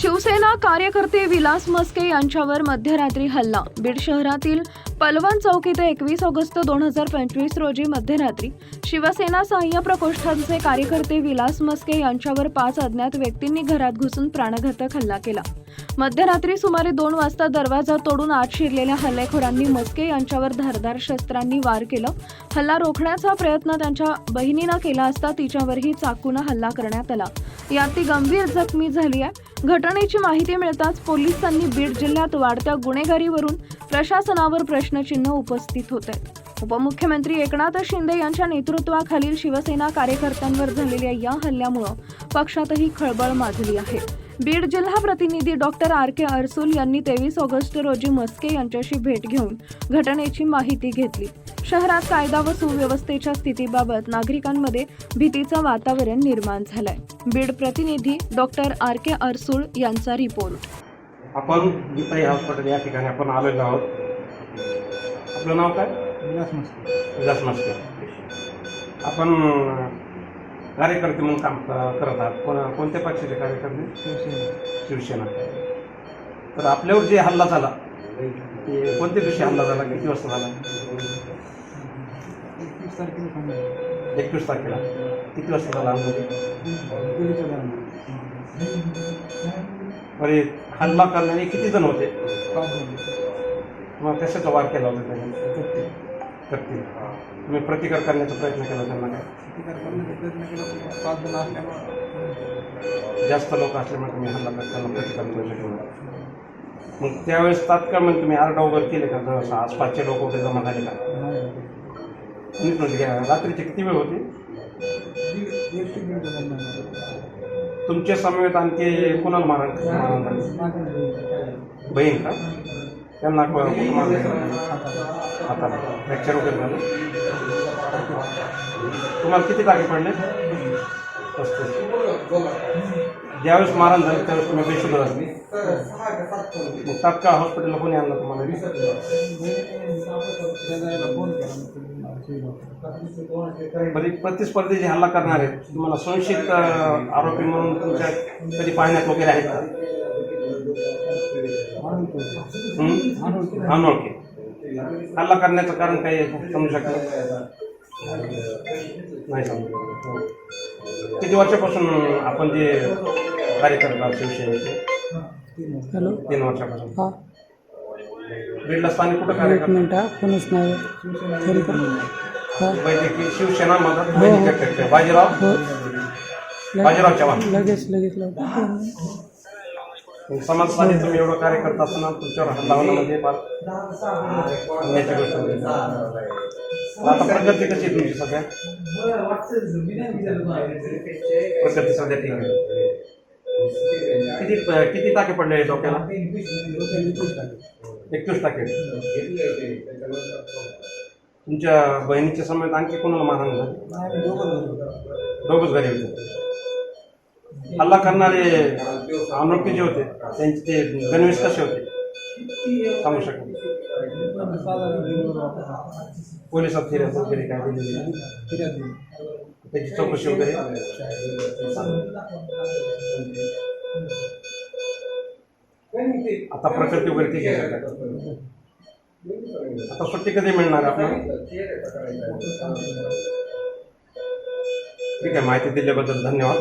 शिवसेना कार्यकर्ते विलास मस्के यांच्यावर मध्यरात्री हल्ला. बीड शहरातील पलवन चौक इथे एकवीस ऑगस्ट दोन हजार पंचवीस रोजी मध्यरात्री शिवसेना सहाय्य प्रकोष्ठांचे कार्यकर्ते विलास मस्के यांच्यावर पाच अज्ञात व्यक्तींनी घरात घुसून प्राणघातक हल्ला केला. मध्यरात्री सुमारे दोन वाजता दरवाजा तोडून आत शिरलेल्या हल्लेखोरांनी मस्के यांच्यावर धारदार शस्त्रांनी वार केलं. हल्ला रोखण्याचा प्रयत्न त्यांच्या बहिणीनं केला असता तिच्यावरही चाकूनं हल्ला करण्यात आला. यात ती गंभीर जखमी झाली आहे. घटनेची माहिती मिळताच पोलिसांनी बीड जिल्ह्यात वाढत्या गुन्हेगारीवरून प्रशासनावर प्रश्नचिन्ह उपस्थित होते. उपमुख्यमंत्री एकनाथ शिंदे यांच्या नेतृत्वाखालील शिवसेना कार्यकर्त्यांवर झालेल्या या हल्ल्यामुळं पक्षातही खळबळ माजली आहे. बीड जिल्हा प्रतिनिधी डॉक्टर आर के अरसूल यांनी तेवीस ऑगस्ट रोजी मस्के यांच्याशी भेट घेऊन घटनेची माहिती घेतली. शहरात कायदा व सुव्यवस्थेच्या स्थितीबाबत नागरिकांमध्ये भीतीचं वातावरण निर्माण झालंय. बीड प्रतिनिधी डॉक्टर आर के अरसुल यांचा रिपोर्ट. आपण गीताई हॉस्पिटल या ठिकाणी आपण आलेलो आहोत. आपलं नाव काय? विलास मस्के. विलास मस्के. आपण कार्यकर्ते म्हणून काम करत आहात. कोण कोणत्या पक्षाचे कार्यकर्ते? शिवसेना. शिवसेना. तर आपल्यावर जे हल्ला झाला ते कोणत्या दिवशी हल्ला झाला? किती वाजता झाला? एकवीस तारखेला एकवीस तारखेला. किती वाजता झाला बरे हल्ला करणारे किती जण होते? मग कशाचा वार केला होता त्यांनी? तुम्ही प्रतिकार करण्याचा प्रयत्न केला त्यांना काय? प्रतिकार करण्याचा प्रयत्न केला पाच जण असल्यामुळे जास्त लोक असल्यामुळे तुम्ही हल्ला करत त्यांना प्रतिकार करू शकला मग त्यावेळेस तात्काळ म्हणजे तुम्ही आरडा वगैरे केले का? जवळ आसपासचे लोक वगैरे जमा झाले का? वीस नीट घ्या रात्रीचे किती वेळ होते? तुमच्या समवेत आणखी कुणाला मारण बहीण का? त्यांना आता फ्रॅक्चर वगैरे झालं. तुम्हाला किती टाके पडले? ज्यावेळेस मारण झालं त्यावेळेस तुम्ही बेशुद्ध झाले. मग तात्काळ हॉस्पिटलला कोणी आणलं तुम्हाला? प्रतिस्पर्धी जे हल्ला करणार आहेत तुम्हाला संशयित आरोपी म्हणून तुमच्या कधी पाहण्यात वगैरे आहेत का? हं? अनोळखी हल्ला करण्याचं कारण काही समजू शकतं? नाही समजू किती वर्षापासून आपण जे कार्य करत आहात शिवसेनेचे? हॅलो. तीन वर्षापासून. हा बीडला स्थानिक कुठं कार्य एक करतात मिनिट हा फोनच नाही. हा. वैद्यकीय शिवसेना मदत हो. वैद्यकीय कक्ष. बाजीराव? हो. बाजीराव चव्हाण. लगेच लगेच लावतो समाजसाठी तुम्ही एवढं कार्य करत असताना तुमच्यावर हल्ला होणं म्हणजे फार अन्यायाची गोष्ट होती. आता प्रगती कशी आहे तुमची सध्या? प्रगती सध्या ठीक आहे. किती किती टाके पडले डोक्याला? एकवीस टाके तुमच्या बहिणीच्या समेत आणखी कोणाला मारहाण झाली दोघंच घरी होते. हल्ला करणारे अनोळखी जे होते. त्यांचे ते गणवेश कसे होते? सांगू शकतो पोलिसात फिर्याद वगैरे काय दिलेली दिली. त्याची चौकशी वगैरे? आता प्रकृती वगैरे ठीक आहे? आता सुट्टी कधी मिळणार आपल्याला? ठीक आहे माहिती दिल्याबद्दल धन्यवाद.